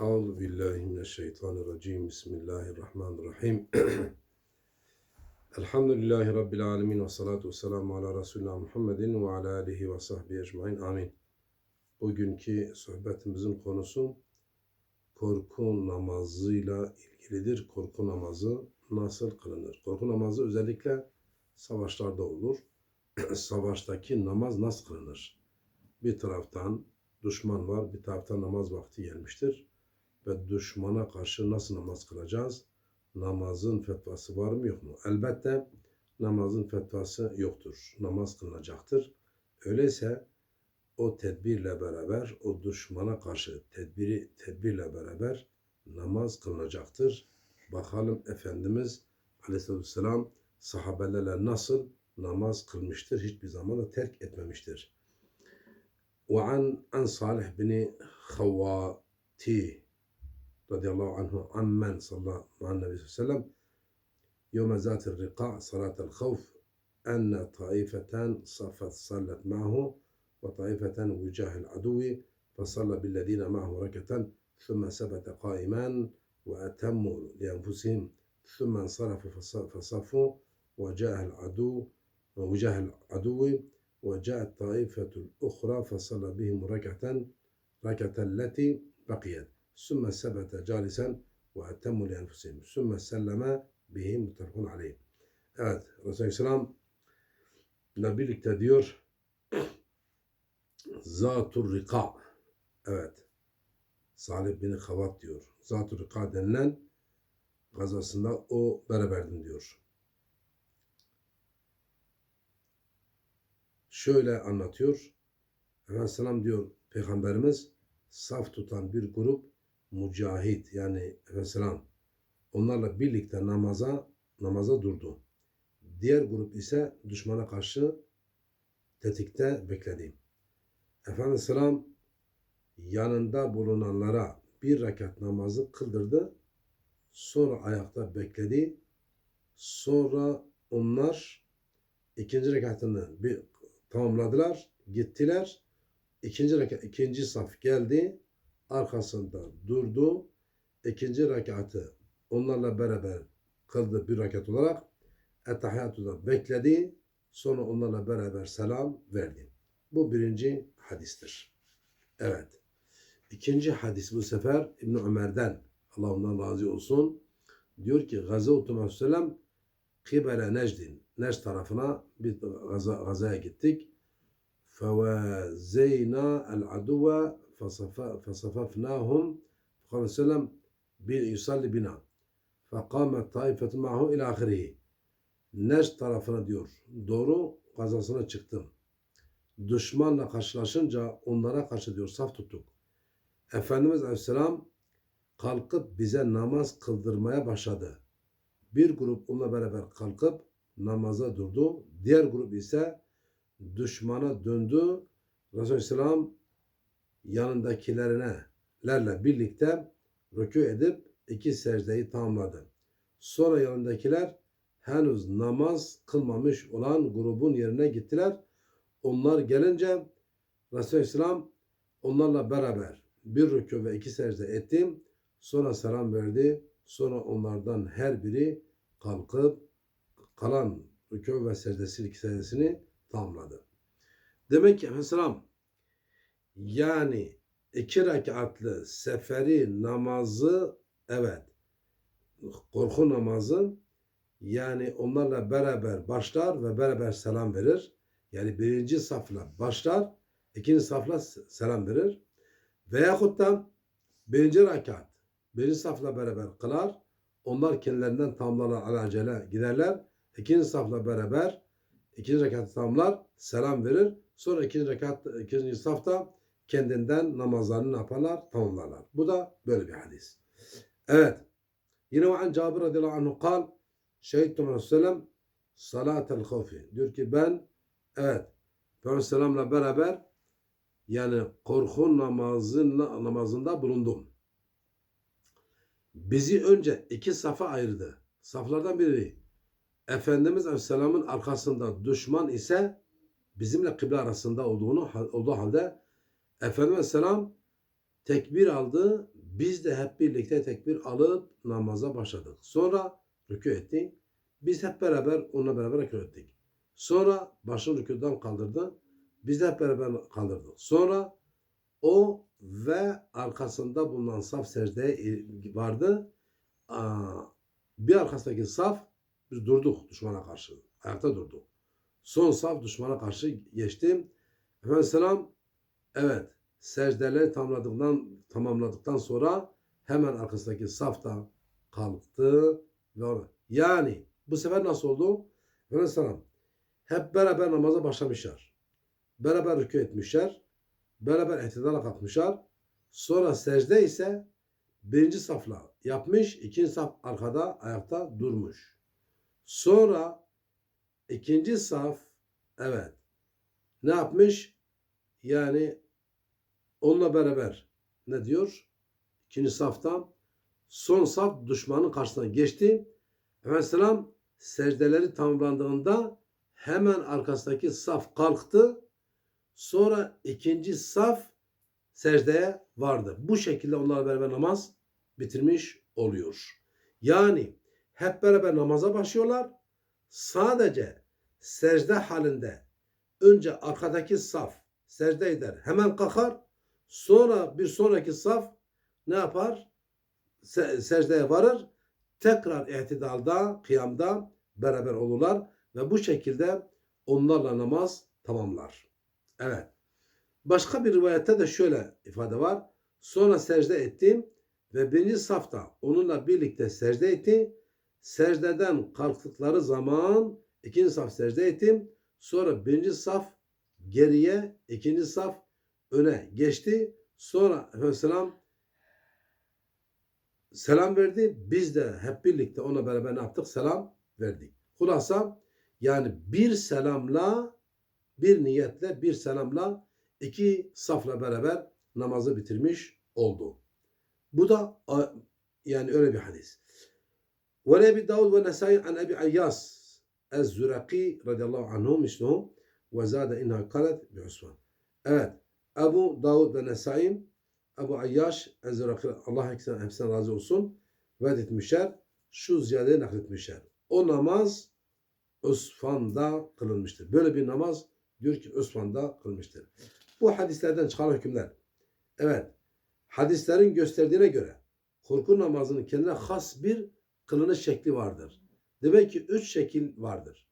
Euzu billahi mineşşeytanirracim. Bismillahirrahmanirrahim. Elhamdülillahi Rabbil alemin ve salatu ve selamu ala Resulina Muhammedin ve ala alihi ve sahbihi ecmain. Amin. Bugünkü sohbetimizin konusu korku namazıyla ilgilidir. Korku namazı nasıl kılınır? Korku namazı özellikle savaşlarda olur. Savaştaki namaz nasıl kılınır? Bir taraftan düşman var, bir taraftan namaz vakti gelmiştir Ve düşmana karşı nasıl namaz kılacağız? Namazın fetvası var mı yok mu? Elbette namazın fetvası yoktur. Namaz kılınacaktır. Öyleyse o tedbirle beraber, o düşmana karşı tedbiri tedbirle beraber namaz kılınacaktır. Bakalım Efendimiz Aleyhisselatü Vesselam sahabelerle nasıl namaz kılmıştır? Hiçbir zaman da terk etmemiştir. وعن عن صالح بن خواتي رضي الله عنه عمن صلى مع النبي صلى الله عليه وسلم. يوم ذات الرقاع صلاة الخوف أن طائفة صفت صلت معه وطائفة وجاه العدو فصلى بالذين معه ركعة ثم ثبت قائما وأتموا لأنفسهم. ثم انصرفوا فص- فصفوا وجاء العدو وجاه العدو وجاءت طائفة الأخرى فصلى بهم ركعة ركعة التي بقيت. Sümme sebete calisen ve ettemmu li enfusihim. Sümme selleme bihi muttefakun. Evet Resulü Aleyhisselam ile birlikte diyor Zatur Rika Evet Salih bin Kavat diyor. Zatur Rika denilen gazasında o beraberdim diyor. Şöyle anlatıyor. Efendimiz Selam diyor Peygamberimiz saf tutan bir grup mücahit yani Efendimiz Selam onlarla birlikte namaza namaza durdu. Diğer grup ise düşmana karşı tetikte bekledi. Efendimiz Selam yanında bulunanlara bir rekat namazı kıldırdı. Sonra ayakta bekledi. Sonra onlar ikinci rekatını bir tamamladılar, gittiler. İkinci rekat, ikinci saf geldi, arkasından durdu. İkinci rekatı onlarla beraber kıldı bir rekat olarak. Ettehiyatu'da bekledi. Sonra onlarla beraber selam verdi. Bu birinci hadistir. Evet. İkinci hadis bu sefer İbn Ömer'den. Allah ondan razı olsun. Diyor ki Gazze-i Selam Kibele Necdin. Necd tarafına bir Gaza'ya gittik. Fevezeyna el aduve fasafafnahum Peygamber sellem bir yusalli bina. Fakamet taifet mahu ila ahirihi. Neş tarafına diyor. Doğru kazasına çıktım. Düşmanla karşılaşınca onlara karşı diyor saf tuttuk. Efendimiz Aleyhisselam kalkıp bize namaz kıldırmaya başladı. Bir grup onunla beraber kalkıp namaza durdu. Diğer grup ise düşmana döndü. Resulullah Aleyhisselam yanındakilerine birlikte rükû edip iki secdeyi tamamladı. Sonra yanındakiler henüz namaz kılmamış olan grubun yerine gittiler. Onlar gelince Resulü Aleyhisselam onlarla beraber bir rükû ve iki secde ettim. Sonra selam verdi. Sonra onlardan her biri kalkıp kalan rükû ve secdesi iki secdesini tamamladı. Demek ki Aleyhisselam yani iki rekatlı seferi namazı evet korku namazı yani onlarla beraber başlar ve beraber selam verir. Yani birinci safla başlar, ikinci safla selam verir. Veyahut da birinci rekat, birinci safla beraber kılar. Onlar kendilerinden tamamlarlar alacele giderler. İkinci safla beraber ikinci rekatı tamamlar, selam verir. Sonra ikinci rekat, ikinci safta kendinden namazlarını yaparlar? Tamamlarlar. Bu da böyle bir hadis. Evet. Yine o an Cabir radıyallahu anhu kal Şehittum Aleyhisselam salatel havfi. Diyor ki ben evet Peygamber Selam'la beraber yani korku namazında, namazında bulundum. Bizi önce iki safa ayırdı. Saflardan biri Efendimiz Aleyhisselam'ın arkasında düşman ise bizimle kıble arasında olduğunu olduğu halde Efendimiz Aleyhisselam tekbir aldı. Biz de hep birlikte tekbir alıp namaza başladık. Sonra rükû ettik. Biz hep beraber onunla beraber rükû ettik. Sonra başını rükûdan kaldırdı. Biz de hep beraber kaldırdık. Sonra o ve arkasında bulunan saf secdeye vardı. Bir arkasındaki saf biz durduk düşmana karşı. Ayakta durduk. Son saf düşmana karşı geçtim. Efendimiz selam evet secdeleri tamamladıktan, tamamladıktan sonra hemen arkasındaki safta kalktı ve. Yani bu sefer nasıl oldu? Efendimiz hep beraber namaza başlamışlar. Beraber rükû etmişler. Beraber ihtidala kalkmışlar. Sonra secde ise birinci safla yapmış, ikinci saf arkada ayakta durmuş. Sonra ikinci saf evet ne yapmış? Yani onunla beraber ne diyor? İkinci saftan son saf düşmanın karşısına geçti. Efendimiz secdeleri tamamlandığında hemen arkasındaki saf kalktı. Sonra ikinci saf secdeye vardı. Bu şekilde onlarla beraber namaz bitirmiş oluyor. Yani hep beraber namaza başlıyorlar. Sadece secde halinde önce arkadaki saf secde eder. Hemen kalkar. Sonra bir sonraki saf ne yapar? Se secdeye varır. Tekrar ihtidalda, kıyamda beraber olurlar ve bu şekilde onlarla namaz tamamlar. Evet. Başka bir rivayette de şöyle ifade var. Sonra secde ettim ve birinci safta onunla birlikte secde etti. Secdeden kalktıkları zaman ikinci saf secde ettim. Sonra birinci saf geriye, ikinci saf öne geçti. Sonra Aleyhisselam selam verdi. Biz de hep birlikte ona beraber ne yaptık? Selam verdik. Hulasa yani bir selamla, bir niyetle, bir selamla iki safla beraber namazı bitirmiş oldu. Bu da yani öyle bir hadis. Ve Ebi Davud ve Nesai an Ebi Ayyas Ez-Züraki radıyallahu anhu misluhu ve zade inha kalet bi Osman. Evet. Ebu Davud ve Nesai Ebu Ayyaş Allah hepsinden razı olsun etmişler. Şu ziyadeyi nakletmişler. O namaz Osman'da kılınmıştır. Böyle bir namaz diyor ki Osman'da kılınmıştır. Bu hadislerden çıkan hükümler. Evet. Hadislerin gösterdiğine göre korku namazının kendine has bir kılınış şekli vardır. Demek ki üç şekil vardır.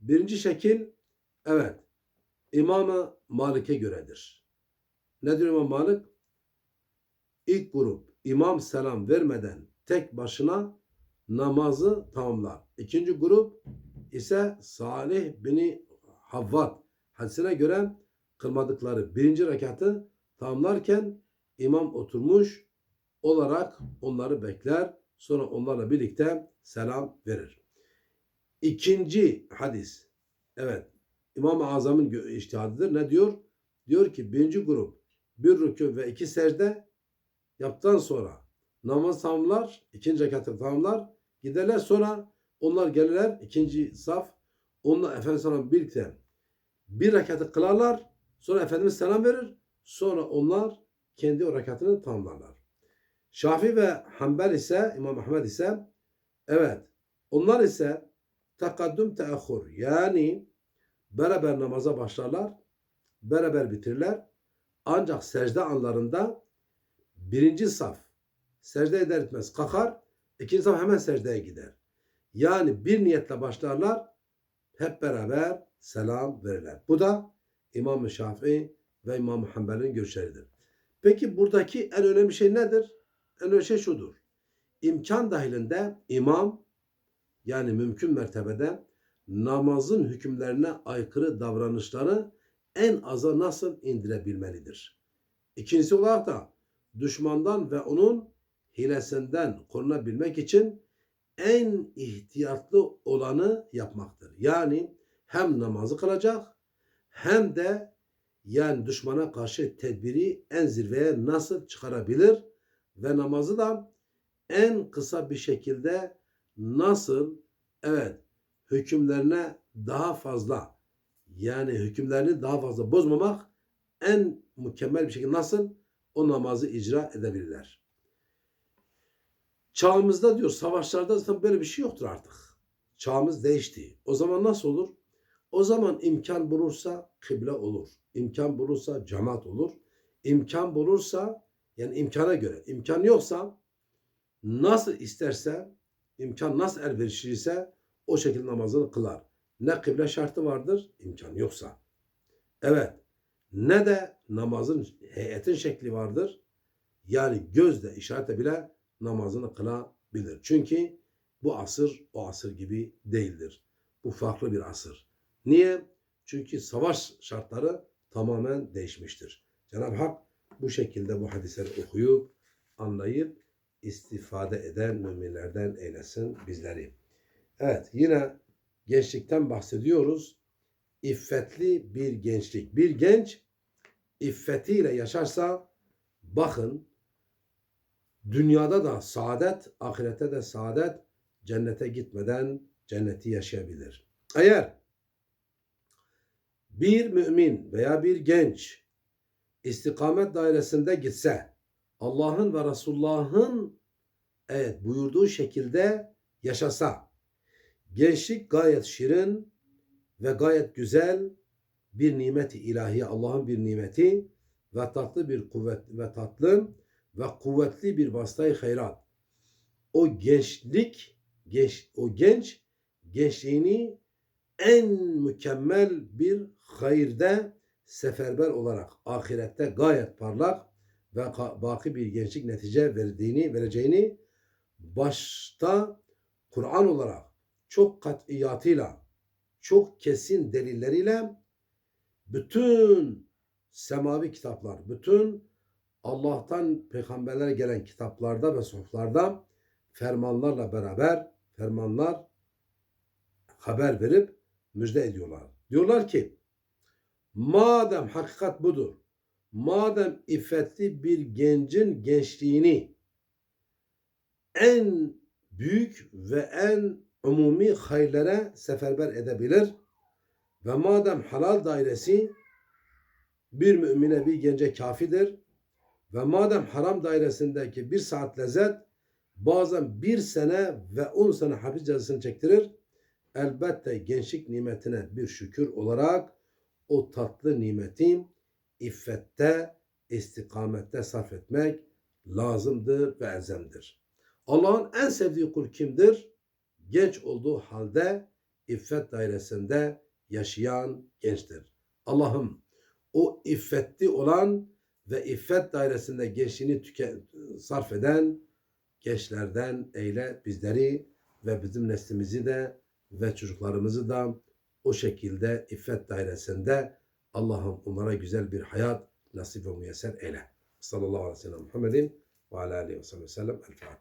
Birinci şekil evet İmam-ı Malik'e göredir. Nedir İmam Malik? İlk grup imam selam vermeden tek başına namazı tamamlar. İkinci grup ise Salih bin Havvat hadisine göre kılmadıkları birinci rekatı tamamlarken imam oturmuş olarak onları bekler. Sonra onlarla birlikte selam verir. İkinci hadis. Evet. İmam-ı Azam'ın iştihadıdır. Ne diyor? Diyor ki birinci grup bir rükû ve iki secde yaptıktan sonra namaz tamamlar, ikinci rekatı tamamlar, giderler sonra onlar gelirler ikinci saf. Onunla Efendimiz Selam birlikte bir rekatı kılarlar. Sonra Efendimiz selam verir. Sonra onlar kendi o rekatını tamamlarlar. Şafi ve Hanbel ise İmam Ahmed ise evet onlar ise takaddüm teahhur yani beraber namaza başlarlar. Beraber bitirirler. Ancak secde anlarında birinci saf secde eder etmez kalkar. ikinci saf hemen secdeye gider. Yani bir niyetle başlarlar. Hep beraber selam verirler. Bu da İmam-ı Şafii ve İmam-ı Hanbel'in görüşleridir. Peki buradaki en önemli şey nedir? En önemli şey şudur. İmkan dahilinde imam yani mümkün mertebede namazın hükümlerine aykırı davranışları en aza nasıl indirebilmelidir? İkincisi olarak da düşmandan ve onun hilesinden korunabilmek için en ihtiyatlı olanı yapmaktır. Yani hem namazı kılacak hem de yani düşmana karşı tedbiri en zirveye nasıl çıkarabilir ve namazı da en kısa bir şekilde nasıl evet hükümlerine daha fazla yani hükümlerini daha fazla bozmamak en mükemmel bir şekilde nasıl o namazı icra edebilirler. Çağımızda diyor savaşlarda zaten böyle bir şey yoktur artık. Çağımız değişti. O zaman nasıl olur? O zaman imkan bulursa kıble olur. İmkan bulursa cemaat olur. İmkan bulursa yani imkana göre. imkan yoksa nasıl isterse imkan nasıl elverişliyse o şekilde namazını kılar. Ne kıble şartı vardır imkan yoksa. Evet. Ne de namazın heyetin şekli vardır. Yani gözle işaretle bile namazını kılabilir. Çünkü bu asır o asır gibi değildir. Bu farklı bir asır. Niye? Çünkü savaş şartları tamamen değişmiştir. Cenab-ı Hak bu şekilde bu hadisleri okuyup, anlayıp, istifade eden müminlerden eylesin bizleri. Evet yine gençlikten bahsediyoruz. İffetli bir gençlik. Bir genç iffetiyle yaşarsa bakın dünyada da saadet, ahirete de saadet, cennete gitmeden cenneti yaşayabilir. Eğer bir mümin veya bir genç istikamet dairesinde gitse, Allah'ın ve Resulullah'ın evet buyurduğu şekilde yaşasa, gençlik gayet şirin ve gayet güzel bir nimeti ilahi, Allah'ın bir nimeti ve tatlı bir kuvvet ve tatlı ve kuvvetli bir bastayı hayrat. O gençlik, genç, o genç gençliğini en mükemmel bir hayırda seferber olarak ahirette gayet parlak ve baki bir gençlik netice verdiğini, vereceğini başta Kur'an olarak çok kat'iyatıyla, çok kesin delilleriyle bütün semavi kitaplar, bütün Allah'tan peygamberlere gelen kitaplarda ve soflarda fermanlarla beraber fermanlar haber verip müjde ediyorlar. Diyorlar ki madem hakikat budur, madem iffetli bir gencin gençliğini en büyük ve en umumi hayırlara seferber edebilir ve madem halal dairesi bir mümine bir gence kafidir ve madem haram dairesindeki bir saat lezzet bazen bir sene ve on sene hapis cezasını çektirir. Elbette gençlik nimetine bir şükür olarak o tatlı nimeti iffette, istikamette sarf etmek lazımdır ve elzemdir. Allah'ın en sevdiği kul kimdir? Genç olduğu halde iffet dairesinde yaşayan gençtir. Allah'ım o iffetli olan ve iffet dairesinde gençliğini tüke, sarf eden gençlerden eyle bizleri ve bizim neslimizi de ve çocuklarımızı da o şekilde iffet dairesinde Allah'ım onlara güzel bir hayat nasip ve müyesser eyle. Sallallahu aleyhi ve sellem Muhammedin ve ala aleyhi ve sellem El Fatiha.